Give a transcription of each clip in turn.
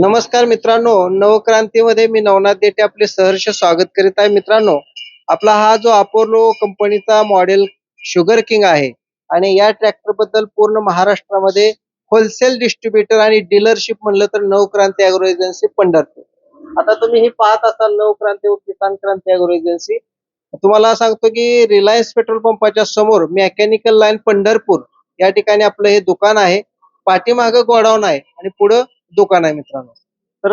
नमस्कार मित्रांनो नवक्रांतीमध्ये मी नवनाथ देठे आपले सहर्ष स्वागत करीत आहे. मित्रांनो आपला हा जो अपोलो कंपनीचा मॉडेल शुगर किंग आहे आणि या ट्रॅक्टरबद्दल पूर्ण महाराष्ट्रामध्ये होलसेल डिस्ट्रीब्युटर आणि डीलरशिप म्हणलं तर नवक्रांती अॅग्रो एजन्सी पंढरपूर. आता तुम्ही हे पाहत असाल नवक्रांती व किसान क्रांती अॅग्रो एजन्सी तुम्हाला सांगतो की रिलायन्स पेट्रोल पंपाच्या समोर मेकॅनिकल लाईन पंढरपूर या ठिकाणी आपलं हे दुकान आहे. पाठीमागं गोडाऊन आहे आणि पुढं दुकान आहे मित्रांनो. तर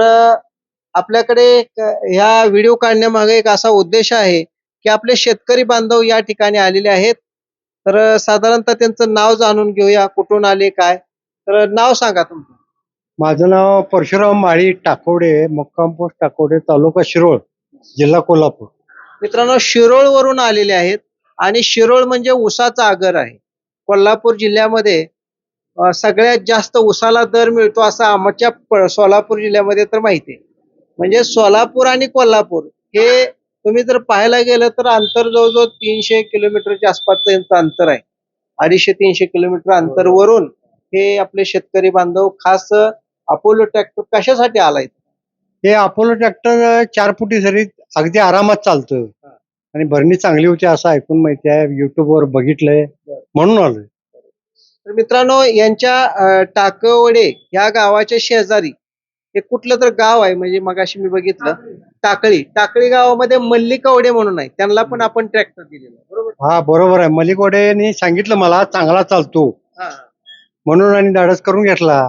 आपल्याकडे ह्या व्हिडिओ काढण्यामागे एक असा उद्देश आहे की आपले शेतकरी बांधव या ठिकाणी आलेले आहेत. तर साधारणतः त्यांचं नाव जाणून घेऊया कुठून आले काय? तर नाव सांगा तुमचं. माझं नाव परशुराम माळी टाकोडे मुक्काम पोस्ट टाकोडे तालुका शिरोळ जिल्हा कोल्हापूर. मित्रांनो शिरोळ वरून आलेले आहेत आणि शिरोळ म्हणजे उसाचा आगर आहे. कोल्हापूर जिल्ह्यामध्ये सगळ्यात जास्त उसाला दर मिळतो असं आमच्या सोलापूर जिल्ह्यामध्ये तर माहिती आहे. म्हणजे सोलापूर आणि कोल्हापूर हे तुम्ही जर पाहायला गेलं तर अंतर जवळजवळ तीनशे किलोमीटरच्या आसपासचं यांचं अंतर आहे. अडीचशे तीनशे किलोमीटर अंतरवरून हे आपले शेतकरी बांधव खास अपोलो ट्रॅक्टर कशासाठी आलाय? हे अपोलो ट्रॅक्टर चार फुटी सरी अगदी आरामात चालतं आणि भरणी चांगली होती असं ऐकून माहिती आहे. युट्यूबवर बघितलंय. म्हणून आलोय. तर मित्रांनो यांच्या टाकवडे या गावाच्या शेजारी हे कुठलं तर गाव आहे म्हणजे मगाशी मी बघितलं टाकळी. टाकळी गावामध्ये मल्लिकवडे म्हणून आहे. त्यांना पण आपण ट्रॅक्टर दिलेला बरोबर? हा बरोबर आहे. मलिकवाडेने सांगितलं मला चांगला चालतो. हा. म्हणून आणि धाडस करून घेतला.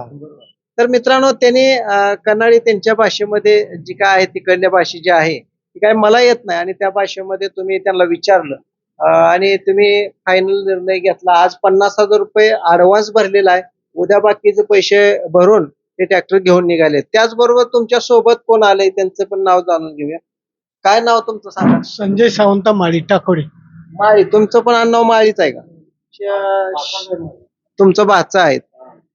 तर मित्रांनो त्यांनी अं, कन्नडी त्यांच्या भाषेमध्ये जी काय आहे तिकडल्या भाषे जी आहे ती काय मला येत नाही. आणि त्या भाषेमध्ये तुम्ही त्यांना विचारलं आणि तुम्ही फायनल निर्णय घेतला. आज पन्नास हजार रुपये ऍडव्हान्स भरलेला आहे. उद्या बाकीचे पैसे भरून ते ट्रॅक्टर घेऊन निघाले. त्याचबरोबर तुमच्यासोबत कोण आले त्यांचं पण नाव जाणून घेऊया. काय नाव तुमचं सांगा? संजय सावंत माळी टाकोडे माळी तुमचं पण आडनाव माळीच आहे का? तुमचं भाचा आहे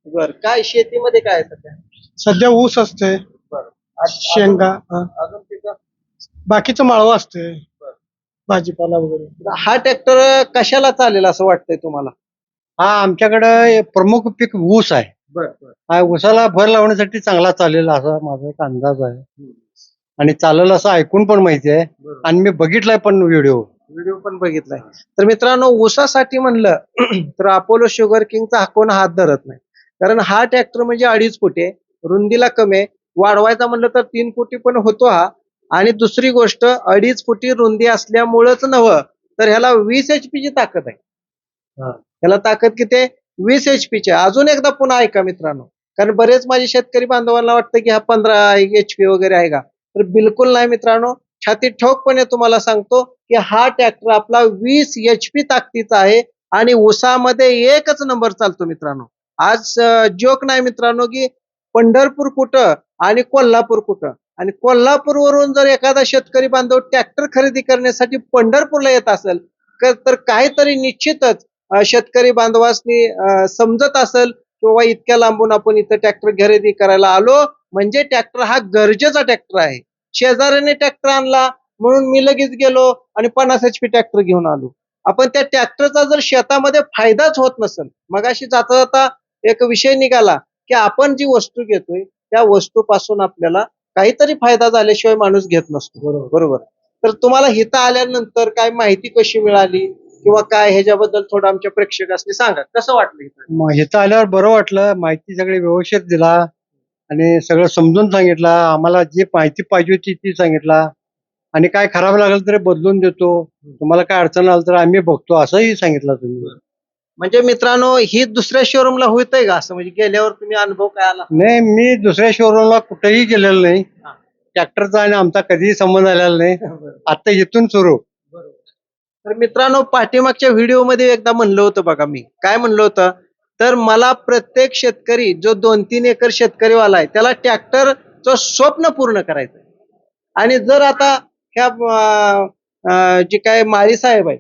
बर काय शेतीमध्ये काय सध्या? सध्या ऊस असते शेंगा. अजून पिकं? बाकीचं माळवं असते भाजीपाला वगैरे. हा ट्रॅक्टर कशाला चालेल असं वाटतंय तुम्हाला? हा आमच्याकडे प्रमुख पीक ऊस आहे. हा ऊसाला भर लावण्यासाठी चांगला चालेल असा माझा एक अंदाज आहे. आणि चालेल असं ऐकून पण माहिती आहे. आणि मी बघितलाय पण व्हिडिओ. व्हिडिओ पण बघितलाय. तर मित्रांनो ऊसासाठी म्हणलं तर अपोलो शुगर किंगचा हा कोण हात धरत नाही. कारण हा ट्रॅक्टर म्हणजे अडीच फुटे रुंदीला कमी आहे. वाढवायचा म्हणलं तर तीन फुटी पण होतो हा. आणि दुसरी गोष्ट अडीच फुटी रुंदी असल्यामुळंच नव्हं तर ह्याला वीस एच ची ताकद आहे. हा. ह्याला ताकद किती आहे? वीस एच ची अजून एकदा पुन्हा ऐका मित्रांनो. कारण बरेच माझे शेतकरी बांधवांना वाटतं की हा पंधरा एच पी वगैरे आहे का? तर बिलकुल नाही मित्रांनो. छाती ठोकपणे तुम्हाला सांगतो की हा ट्रॅक्टर आपला वीस एच पी ताकदीचा आहे आणि ऊसामध्ये एकच नंबर चालतो मित्रांनो. आज जोक नाही मित्रांनो की पंढरपूर कुठं आणि कोल्हापूर कुठं. आणि कोल्हापूरवरून जर एखादा शेतकरी बांधव ट्रॅक्टर खरेदी करण्यासाठी पंढरपूरला येत असेल तर काहीतरी निश्चितच शेतकरी बांधवासनी समजत असेल किंवा इतक्या लांबून आपण इथं ट्रॅक्टर खरेदी करायला आलो. म्हणजे ट्रॅक्टर हा गरजेचा ट्रॅक्टर आहे. शेजाऱ्याने ट्रॅक्टर आणला म्हणून मी लगेच गेलो आणि पन्नास एच पी ट्रॅक्टर घेऊन आलो. आपण त्या ट्रॅक्टरचा जर शेतामध्ये फायदाच होत नसेल मग अशी जाता जाता एक विषय निघाला की आपण जी वस्तू घेतोय त्या वस्तूपासून आपल्याला काहीतरी फायदा झाल्याशिवाय माणूस घेत नसतो. बरोबर. तर तुम्हाला हिथं आल्यानंतर काय माहिती कशी मिळाली? किंवा काय ह्याच्याबद्दल थोडं आमच्या प्रेक्षकांनी सांगा. कसं वाटलं इथं आल्यावर बरं वाटलं. माहिती सगळी व्यवस्थित दिला. आणि सगळं समजून सांगितलं. आम्हाला जी माहिती पाहिजे होती ती सांगितला. आणि काय खराब लागलं तरी बदलून देतो. तुम्हाला काय अडचण आलं तर आम्ही बघतो. असंही सांगितलं तुम्ही. म्हणजे मित्रांनो ही दुसऱ्या शोरूमला होतंय का असं? म्हणजे गेल्यावर तुम्ही अनुभव काय आला? नाही मी दुसऱ्या शोरूमला कुठेही गेलेलो नाही. हा. ट्रॅक्टरचा आणि आमचा कधीही संबंध आलेला नाही. आता इथून सुरू. तर मित्रांनो पाठीमागच्या व्हिडिओमध्ये एकदा म्हणलं होतं बघा मी. काय म्हणलं होतं? तर मला प्रत्येक शेतकरी जो दोन तीन एकर शेतकरीवाला आहे त्याला ट्रॅक्टरचं स्वप्न पूर्ण करायचं आणि जर आता ह्या अं, अं, जे काय माळी साहेब आहे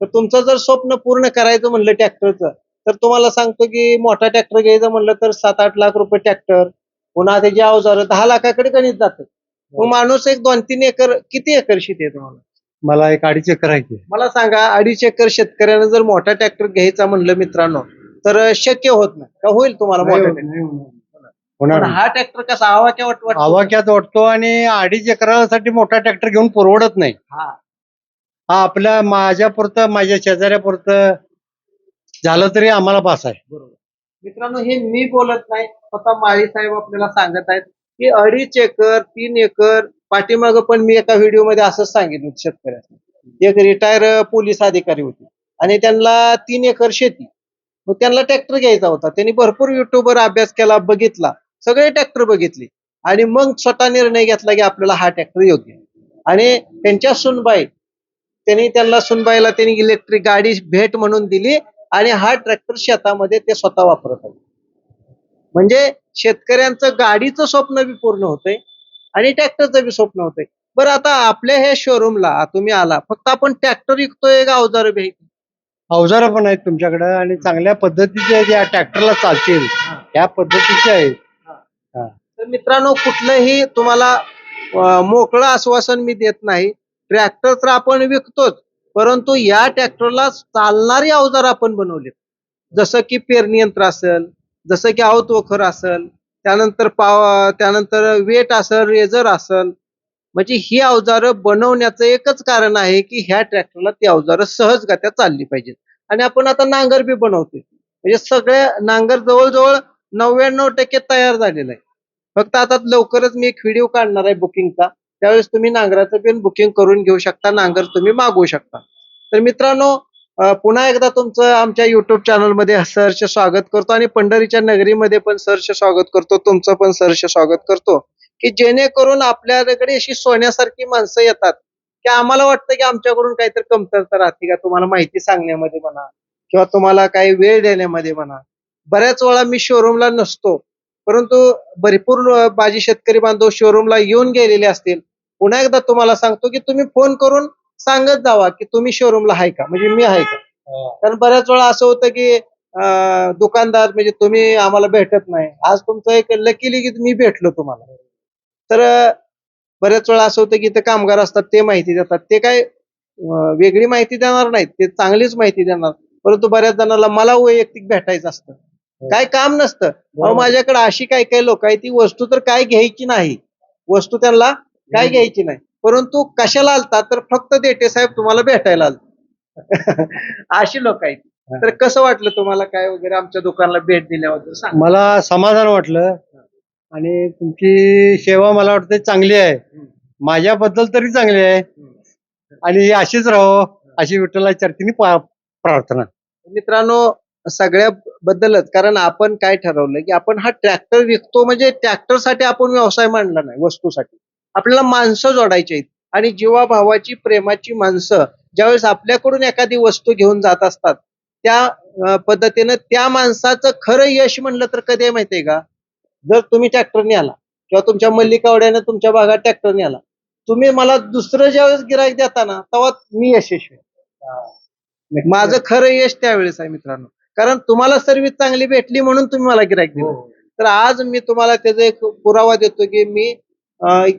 तर तुमचं जर स्वप्न पूर्ण करायचं म्हणलं ट्रॅक्टरचं तर तुम्हाला सांगतो की मोठा ट्रॅक्टर घ्यायचं म्हणलं तर सात आठ लाख रुपये ट्रॅक्टर पुन्हा त्याची अवजार दहा लाखाकडे गणित जातं. मग माणूस एक दोन तीन एकर किती एकर शेती आहे तुम्हाला? मला एक अडीच एकर आहे. मला सांगा अडीच एकर शेतकऱ्यानं जर मोठा ट्रॅक्टर घ्यायचा म्हणलं मित्रांनो तर शक्य होत नाही का? होईल तुम्हाला मोठा पण हा ट्रॅक्टर कसा आवाक्या वाट वाटतो? आवाक्यात वाटतो आणि अडीच एकरासाठी मोठा ट्रॅक्टर घेऊन परवडत नाही. हा आपल्या माझ्यापुरतं माझ्या शेजाऱ्यापुरतं झालं तरी आम्हाला पास आहे. बरोबर. मित्रांनो हे मी बोलत नाही स्वतः माळी साहेब आपल्याला सांगत आहेत की अडीच एकर तीन एकर पाठीमागं पण मी एका व्हिडिओमध्ये असंच सांगितलं होतं शेतकऱ्यांना. एक रिटायर पोलीस अधिकारी होते आणि त्यांना तीन एकर शेती. मग त्यांना ट्रॅक्टर घ्यायचा होता. त्यांनी भरपूर युट्यूबवर अभ्यास केला बघितला सगळे ट्रॅक्टर बघितले. आणि मग स्वतः निर्णय घेतला की आपल्याला हा ट्रॅक्टर योग्य आणि त्यांच्या सुनबाई त्यांनी त्यांना सुनबाईला त्यांनी इलेक्ट्रिक गाडी भेट म्हणून दिली आणि हा ट्रॅक्टर शेतामध्ये ते स्वतः वापरत आहेत म्हणजे शेतकऱ्यांचं गाडीचं स्वप्न बी पूर्ण होतंय आणि ट्रॅक्टरचं बी स्वप्न होतंय. बरं आता आपल्या हे शोरूमला तुम्ही आला फक्त आपण ट्रॅक्टर विकतोय का अवजार बी? अवजारं पण आहेत तुमच्याकडे आणि चांगल्या पद्धतीचे ज्या ट्रॅक्टरला चालतील त्या पद्धतीचे आहेत. तर मित्रांनो कुठलंही तुम्हाला अं, मोकळं आश्वासन मी देत नाही. ट्रॅक्टर तर आपण विकतोच परंतु या ट्रॅक्टरला चालणारी अवजार आपण बनवले जसं की पेरणी यंत्र असेल जसं की आवत वखर असेल त्यानंतर पाव त्यानंतर वेट असेल रेझर असेल म्हणजे ही अवजारं बनवण्याचं एकच कारण आहे की ह्या ट्रॅक्टरला ती अवजारं सहजगत्या चालली पाहिजेत. आणि आपण आता नांगर बी बनवतोय. म्हणजे सगळे नांगर जवळजवळ नव्याण्णव टक्के तयार झालेला आहे. फक्त आता लवकरच मी एक व्हिडिओ काढणार आहे बुकिंगचा त्यावेळेस तुम्ही नांगराचं पण बुकिंग करून घेऊ शकता नांगर तुम्ही मागवू शकता. तर मित्रांनो पुन्हा एकदा तुमचं आमच्या युट्यूब चॅनलमध्ये सहर्ष स्वागत करतो आणि पंढरीच्या नगरीमध्ये पण सहर्ष स्वागत करतो तुमचं पण सहर्ष स्वागत करतो. की जेणेकरून आपल्याकडे अशी सोन्यासारखी माणसं येतात की आम्हाला वाटतं की आमच्याकडून काहीतरी कमतरता राहते का तुम्हाला माहिती सांगण्यामध्ये म्हणा किंवा तुम्हाला काही वेळ देण्यामध्ये म्हणा. बऱ्याच वेळा मी शोरूमला नसतो परंतु भरपूर माझे शेतकरी बांधव शोरूमला येऊन गेलेले असतील. पुन्हा एकदा तुम्हाला सांगतो की तुम्ही फोन करून सांगत जावा की तुम्ही शोरूमला आहे का? म्हणजे मी आहे का? कारण बऱ्याच वेळा असं होतं की दुकानदार म्हणजे तुम्ही आम्हाला भेटत नाही. आज तुमचं एक लकीली की मी भेटलो तुम्हाला. तर बऱ्याच वेळा असं होतं की इथे कामगार असतात ते माहिती देतात. ते काय वेगळी माहिती देणार नाहीत. ते चांगलीच माहिती देणार. परंतु बऱ्याच जणांना मला वैयक्तिक भेटायचं असतं. काय काम नसतं. अहो माझ्याकडे अशी काही काही लोक आहेत ती वस्तू तर काय घ्यायची नाही. वस्तू त्यांना काय घ्यायची नाही. परंतु कशाला आलतात तर फक्त देटे साहेब तुम्हाला भेटायला आलतात अशी लोक आहेत. तर कसं वाटलं तुम्हाला काय वगैरे आमच्या दुकानाला भेट दिल्याबद्दल सांग. मला समाधान वाटलं. आणि तुमची सेवा मला वाटते चांगली आहे. माझ्याबद्दल तरी चांगली आहे. आणि ही अशीच राहो अशी विठ्ठला चरतीने प्रार्थना. मित्रांनो सगळ्या बद्दलच कारण आपण काय ठरवलं की आपण हा ट्रॅक्टर विकतो म्हणजे ट्रॅक्टरसाठी आपण व्यवसाय मांडला नाही वस्तूसाठी. आपल्याला माणसं जोडायची आहेत. आणि जीवाभावाची प्रेमाची माणसं ज्यावेळेस आपल्याकडून एखादी वस्तू घेऊन जात असतात त्या पद्धतीनं त्या माणसाचं खरं यश म्हणलं तर कधी आहे माहितीये का? जर तुम्ही ट्रॅक्टरने आला किंवा तुमच्या मल्लिकावड्यानं तुमच्या भागात ट्रॅक्टरने आला तुम्ही मला दुसरं ज्यावेळेस गिराईक देता ना तेव्हा मी यशस्वी. माझं खरं यश त्यावेळेस आहे मित्रांनो. कारण तुम्हाला सर्व्हिस चांगली भेटली म्हणून तुम्ही मला गिराईक दिलं. तर आज मी तुम्हाला त्याचा एक पुरावा देतो की मी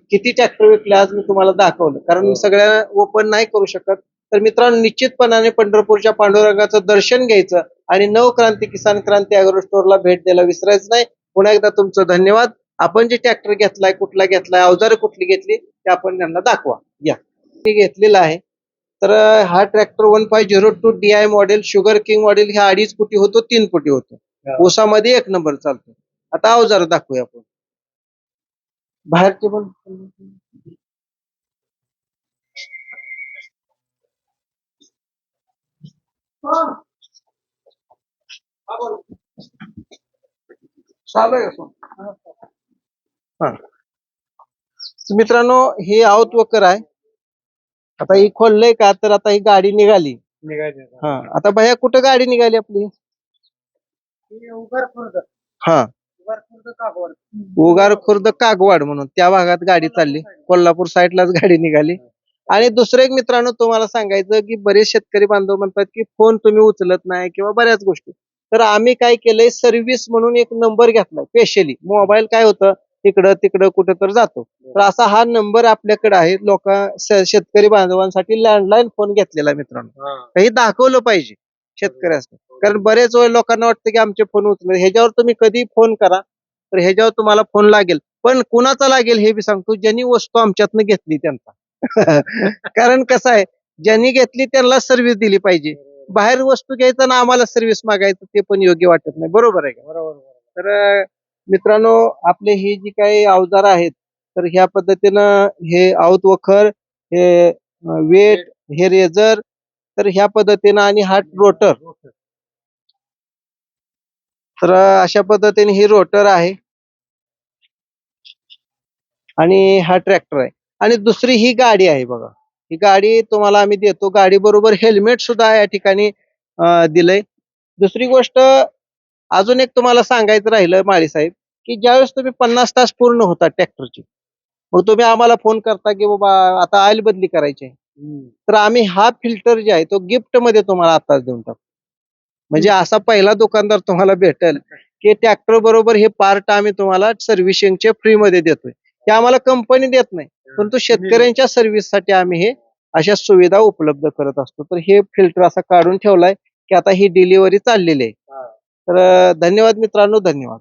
किती ट्रॅक्टर विकले आज मी तुम्हाला दाखवलं. कारण मी सगळ्या ओपन नाही करू शकत. तर मित्रांनो निश्चितपणाने पंढरपूरच्या पांडुरंगाचं दर्शन घ्यायचं आणि नवक्रांती किसान क्रांती अॅग्रो स्टोअरला भेट द्यायला विसरायचं नाही. पुन्हा एकदा तुमचं धन्यवाद. आपण जे ट्रॅक्टर घेतलाय कुठला घेतलाय अवजारं कुठली घेतली ते आपण त्यांना दाखवा. या. मी घेतलेला आहे. तर हा tractor one five zero two D I model sugar king model ह्या अडीच फुटी होतो तीन फुटी होतो. ऊसामध्ये एक नंबर चालतो. आता अवजार दाखवूया आपण. बाहेरचे पण हा. मित्रांनो हे आवत वकर आहे. आता ही खोललंय का तर आता ही गाडी निघाली. हा आता भैया कुठं गाडी निघाली आपली? हा उगार खुर्द. कागवाड. म्हणून. त्या भागात गाडी चालली. कोल्हापूर साईडलाच गाडी निघाली. आणि दुसरं एक मित्रांनो तुम्हाला सांगायचं की बरेच शेतकरी बांधव म्हणतात की फोन तुम्ही उचलत नाही किंवा बऱ्याच गोष्टी. तर आम्ही काय केलंय? सर्व्हिस म्हणून एक नंबर घेतलाय. स्पेशली मोबाईल काय होतं? तिकडं तिकडं कुठं तर जातो. तर असा हा नंबर आपल्याकडे आहे. लोक शेतकरी बांधवांसाठी लँडलाईन फोन घेतलेला मित्रांनो. हे. दाखवलं पाहिजे शेतकऱ्याचं कारण बरेच वेळ लोकांना वाटतं की आमचे फोन उचलले. ह्याच्यावर तुम्ही कधी फोन करा तर ह्याच्यावर तुम्हाला फोन लागेल. पण कुणाचा लागेल हे बी सांगतो ज्यांनी वस्तू आमच्यातनं घेतली त्यांचा. कारण कसं आहे ज्यांनी घेतली त्यांना सर्व्हिस दिली पाहिजे. बाहेर वस्तू घ्यायचं ना आम्हाला सर्व्हिस मागायचं ते पण योग्य वाटत नाही. बरोबर आहे का? बरोबर. तर मित्रांनो आपले ही जी काही अवजार आहेत तर ह्या पद्धतीनं हे आऊत वखर हे वेट हे रेझर तर ह्या पद्धतीनं आणि हा रोटर. तर अशा पद्धतीने ही रोटर आहे. आणि हा ट्रॅक्टर आहे. आणि दुसरी ही गाडी आहे बघा. ही गाडी तुम्हाला आम्ही देतो. गाडी बरोबर हेल्मेट सुद्धा या ठिकाणी दिलंय. दुसरी गोष्ट अजून एक तुम्हाला सांगायचं राहिलं माळी साहेब की ज्यावेळेस तुम्ही पन्नास तास पूर्ण होता ट्रॅक्टरची मग तुम्ही आम्हाला फोन करता की बाबा आता ऑइल बदली करायची आहे. तर आम्ही हा फिल्टर जे आहे तो गिफ्टमध्ये तुम्हाला आताच देऊन टाकतो म्हणजे असा पहिला दुकानदार तुम्हाला भेटेल की ट्रॅक्टर बरोबर हे पार्ट आम्ही तुम्हाला सर्व्हिसिंगचे फ्री मध्ये देतोय. हे आम्हाला कंपनी देत नाही परंतु शेतकऱ्यांच्या सर्व्हिससाठी आम्ही हे अशा सुविधा उपलब्ध करत असतो. तर हे फिल्टर असा काढून ठेवलाय की आता ही डिलिव्हरी चाललेली आहे. तर धन्यवाद मित्रांनो धन्यवाद.